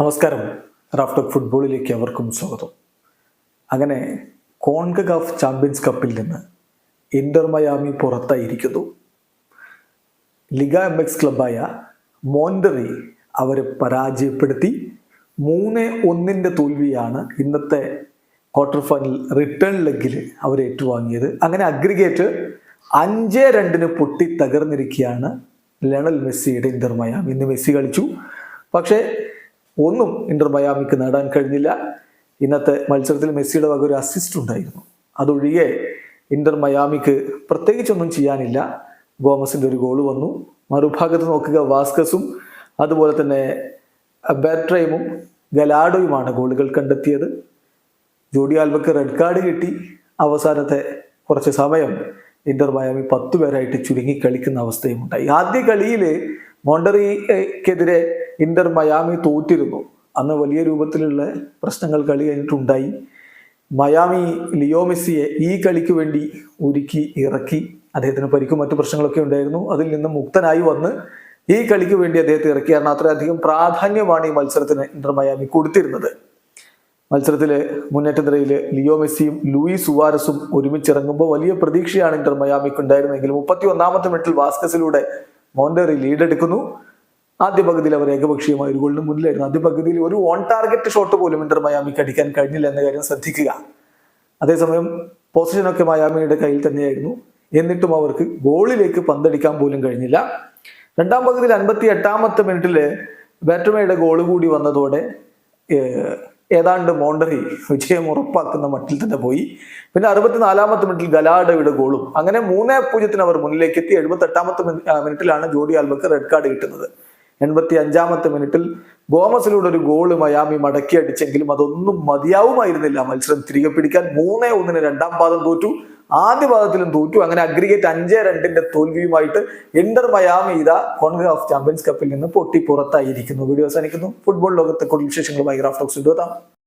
നമസ്കാരം. റാഫ്റ്റർ ഫുട്ബോളിലേക്ക് അവർക്കും സ്വാഗതം. അങ്ങനെ കോൺഗഗാഫ് ചാമ്പ്യൻസ് കപ്പിൽ നിന്ന് ഇന്റർ മയാമി പുറത്തായിരിക്കുന്നു. ലിഗ എം എക്സ് ക്ലബായ മോണ്ടറി അവരെ പരാജയപ്പെടുത്തി മൂന്ന് ഒന്നിന്റെ തോൽവിയാണ് ഇന്നത്തെ ക്വാർട്ടർ ഫൈനൽ റിട്ടേൺ ലെഗിൽ അവർ ഏറ്റുവാങ്ങിയത്. അങ്ങനെ അഗ്രിഗേറ്റ് അഞ്ച് രണ്ടിന് പൊട്ടി തകർന്നിരിക്കുകയാണ് ലണൽ മെസ്സിയുടെ ഇന്റർ മയാമി. ഇന്ന് മെസ്സി കളിച്ചു. പക്ഷേ ഒന്നും ഇന്റർ മയാമിക്ക് നേടാൻ കഴിഞ്ഞില്ല. ഇന്നത്തെ മത്സരത്തിൽ മെസ്സിയുടെ വക ഒരു അസിസ്റ്റ് ഉണ്ടായിരുന്നു. അതൊഴികെ ഇന്റർ മയാമിക്ക് പ്രത്യേകിച്ചൊന്നും ചെയ്യാനില്ല. ഗോമസിന്റെ ഒരു ഗോൾ വന്നു. മറുഭാഗത്ത് നോക്കുക വാസ്കസും അതുപോലെ തന്നെ ബാട്രൈമും ഗലാഡോയുമാണ് ഗോളുകൾ കണ്ടെത്തിയത്. ജോഡി ആൽബക്ക് റെഡ് കാർഡ് കിട്ടി. അവസാനത്തെ കുറച്ച് സമയം ഇന്റർ മയാമി പത്ത് പേരായിട്ട് ചുരുങ്ങി കളിക്കുന്ന അവസ്ഥയും ഉണ്ടായി. ആദ്യ കളിയിൽ മോണ്ടറിക്കെതിരെ ഇന്റർ മയാമി തോറ്റിരുന്നു. അന്ന് വലിയ രൂപത്തിലുള്ള പ്രശ്നങ്ങൾ കളി കഴിഞ്ഞിട്ടുണ്ടായി. മയാമി ലിയോ മെസ്സിയെ ഈ കളിക്ക് വേണ്ടി ഒരുക്കി ഇറക്കി. അദ്ദേഹത്തിന് പരിക്കും മറ്റു പ്രശ്നങ്ങളൊക്കെ ഉണ്ടായിരുന്നു. അതിൽ നിന്ന് മുക്തനായി വന്ന് ഈ കളിക്ക് വേണ്ടി അദ്ദേഹത്തെ ഇറക്കി കാരണം അത്രയധികം പ്രാധാന്യമാണ് ഈ മത്സരത്തിന് ഇന്റർ മയാമി കൊടുത്തിരുന്നത്. മത്സരത്തിലെ മുന്നേറ്റ നിരയിൽ ലിയോ മെസ്സിയും ലൂയിസ് സുവാരസും ഒരുമിച്ചിറങ്ങുമ്പോൾ വലിയ പ്രതീക്ഷയാണ് ഇന്റർ മയാമിക്ക് ഉണ്ടായിരുന്നെങ്കിൽ മുപ്പത്തി ഒന്നാമത്തെ മിനിറ്റിൽ വാസ്കസിലൂടെ മോണ്ടറി ലീഡ് എടുക്കുന്നു. ആദ്യ പകുതിയിൽ അവർ ഏകപക്ഷീയമായ ഒരു ഗോളിന് മുന്നിലായിരുന്നു. ആദ്യ പകുതിയിൽ ഒരു ഓൺ ടാർഗറ്റ് ഷോട്ട് പോലും ഇന്റർ മയാമിക്ക് അടിക്കാൻ കഴിഞ്ഞില്ല എന്ന കാര്യം ശ്രദ്ധിക്കുക. അതേസമയം പൊസിഷനൊക്കെ മയാമിയുടെ കയ്യിൽ തന്നെയായിരുന്നു. എന്നിട്ടും അവർക്ക് ഗോളിലേക്ക് പന്തടിക്കാൻ പോലും കഴിഞ്ഞില്ല. രണ്ടാം പകുതിയിൽ അൻപത്തി എട്ടാമത്തെ മിനിറ്റിൽ ബാറ്റുമയുടെ ഗോൾ കൂടി വന്നതോടെ ഏതാണ്ട് മോണ്ടറി വിജയം ഉറപ്പാക്കുന്ന മട്ടിൽ തന്നെ പോയി. പിന്നെ അറുപത്തിനാലാമത്തെ മിനിറ്റിൽ ഗലാഡയുടെ ഗോളും. അങ്ങനെ മൂന്നേ പൂജ്യത്തിന് അവർ മുന്നിലേക്ക് എത്തി. എഴുപത്തി എട്ടാമത്തെ മിനിറ്റിലാണ് ജോഡി ആൽബക്ക് റെഡ് കാർഡ് കിട്ടുന്നത്. എൺപത്തി അഞ്ചാമത്തെ മിനിറ്റിൽ ഗോമസിലൂടെ ഒരു ഗോൾ മയാമി മടക്കി അടിച്ചെങ്കിലും അതൊന്നും മതിയാവുമായിരുന്നില്ല. മത്സരം തിരികെ പിടിക്കാൻ മൂന്നേ ഒന്നിന് രണ്ടാം പാദം തോറ്റു. ആദ്യ പാദത്തിലും തോറ്റു. അങ്ങനെ അഗ്രിഗേറ്റ് അഞ്ച് രണ്ടിന്റെ തോൽവിയുമായിട്ട് ഇന്റർ മയാമി ഇതാ കോൺഗ്രസ് ചാമ്പ്യൻസ് കപ്പിൽ നിന്ന് പൊട്ടി പുറത്തായിരിക്കുന്നു. വീഡിയോ അവസാനിക്കുന്നു. ഫുട്ബോൾ ലോകത്തെ കൂടുതൽ വിശേഷങ്ങളുമായി ഗ്രാഫ്റ്റോക്സ് എത്താം